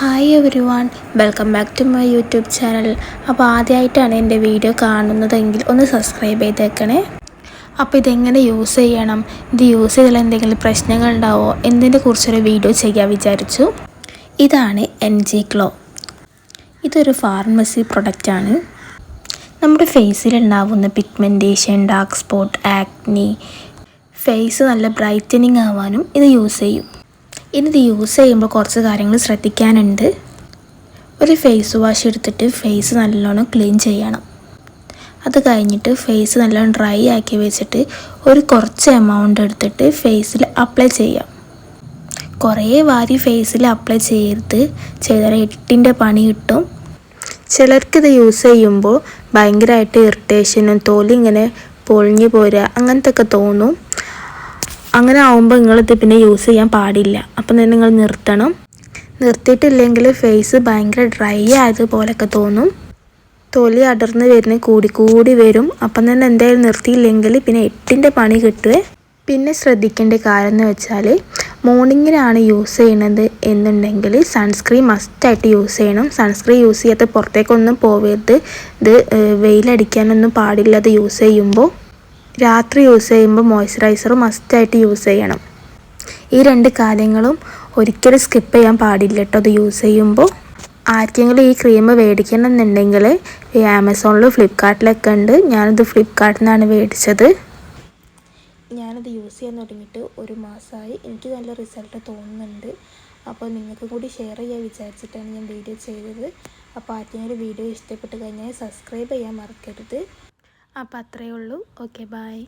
Hi everyone welcome back to my YouTube channel അപ്പോൾ ആദ്യമായിട്ടാണ് എന്റെ വീഡിയോ കാണുന്നതെങ്കിൽ ഒന്ന് സബ്സ്ക്രൈബ് ചെയ്തേക്കണേ. അപ്പോൾ ഇതെങ്ങനെ യൂസ് ചെയ്യണം? ഇത് യൂസ് ചെയ്താൽ എന്തെങ്കിലും പ്രശ്നങ്ങൾ ഉണ്ടാവോ? എന്നതിനെ കുറിച്ചൊരു വീഡിയോ ചെയ്യാൻ വിചാരിച്ചു. ഇതാണ് എൻ ജി ക്ലോ ഇതൊരു ഫാർമസി പ്രൊഡക്റ്റാണ് നമ്മുടെ ഫേസിൽ ഉണ്ടാവുന്ന pigmentation dark spot acne face നല്ല ബ്രൈറ്റനിങ് ആവാനും ഇത് യൂസ് ചെയ്യും. ഇനി ഇത് യൂസ് ചെയ്യുമ്പോൾ കുറച്ച് കാര്യങ്ങൾ ശ്രദ്ധിക്കാനുണ്ട്. ഒരു ഫേസ് വാഷ് എടുത്തിട്ട് ഫേസ് നല്ലോണം ക്ലീൻ ചെയ്യണം. അത് കഴിഞ്ഞിട്ട് ഫേസ് നല്ലോണം ഡ്രൈ ആക്കി വെച്ചിട്ട് ഒരു കുറച്ച് എമൗണ്ട് എടുത്തിട്ട് ഫേസിൽ അപ്ലൈ ചെയ്യാം. കുറേ വാരി ഫേസിൽ അപ്ലൈ ചെയ്ത് ചെയ്താൽ എട്ടിന്റെ പണി കിട്ടും. ചിലർക്കിത് യൂസ് ചെയ്യുമ്പോൾ ഭയങ്കരമായിട്ട് ഇറിറ്റേഷനും തോലിങ്ങനെ പൊളിഞ്ഞു പോരുക അങ്ങനത്തെ ഒക്കെ തോന്നും. അങ്ങനെ ആവുമ്പോൾ നിങ്ങളിത് പിന്നെ യൂസ് ചെയ്യാൻ പാടില്ല. അപ്പം തന്നെ നിങ്ങൾ നിർത്തണം. നിർത്തിയിട്ടില്ലെങ്കിൽ ഫേസ് ഭയങ്കര ഡ്രൈ ആയതുപോലൊക്കെ തോന്നും. തൊലി അടർന്ന് വരുന്ന കൂടി കൂടി വരും. അപ്പം തന്നെ എന്തായാലും നിർത്തിയില്ലെങ്കിൽ പിന്നെ എട്ടിന്റെ പണി കിട്ടുവേ. പിന്നെ ശ്രദ്ധിക്കേണ്ട കാര്യം എന്ന് വെച്ചാൽ മോർണിങ്ങിനാണ് യൂസ് ചെയ്യുന്നത് എന്നുണ്ടെങ്കിൽ സൺസ്ക്രീൻ മസ്റ്റായിട്ട് യൂസ് ചെയ്യണം. സൺസ്ക്രീൻ യൂസ് ചെയ്യാത്ത പുറത്തേക്കൊന്നും പോവരുത്. ഇത് വെയിലടിക്കാനൊന്നും പാടില്ല. അത് യൂസ് ചെയ്യുമ്പോൾ രാത്രി യൂസ് ചെയ്യുമ്പോൾ മോയ്സ്ചറൈസർ മസ്റ്റായിട്ട് യൂസ് ചെയ്യണം. ഈ രണ്ട് കാര്യങ്ങളും ഒരിക്കലും സ്കിപ്പ് ചെയ്യാൻ പാടില്ല കേട്ടോ അത് യൂസ് ചെയ്യുമ്പോൾ ആർക്കെങ്കിലും ഈ ക്രീം മേടിക്കണം എന്നുണ്ടെങ്കിൽ ഈ ആമസോണിലും ഫ്ലിപ്കാർട്ടിലൊക്കെ ഉണ്ട്. ഞാനിത് ഫ്ലിപ്കാർട്ടിൽ നിന്നാണ് മേടിച്ചത്. ഞാനത് യൂസ് ചെയ്യാൻ തുടങ്ങിയിട്ട് ഒരു മാസമായി. എനിക്ക് നല്ല റിസൾട്ട് തോന്നുന്നുണ്ട്. അപ്പോൾ നിങ്ങൾക്ക് കൂടി ഷെയർ ചെയ്യാൻ വിചാരിച്ചിട്ടാണ് ഞാൻ വീഡിയോ ചെയ്തത്. അപ്പോൾ ആർക്കെങ്കിലും വീഡിയോ ഇഷ്ടപ്പെട്ട് കഴിഞ്ഞാൽ സബ്സ്ക്രൈബ് ചെയ്യാൻ മറക്കരുത്. അപ്പോൾ അത്രയേ ഉള്ളൂ. Okay bye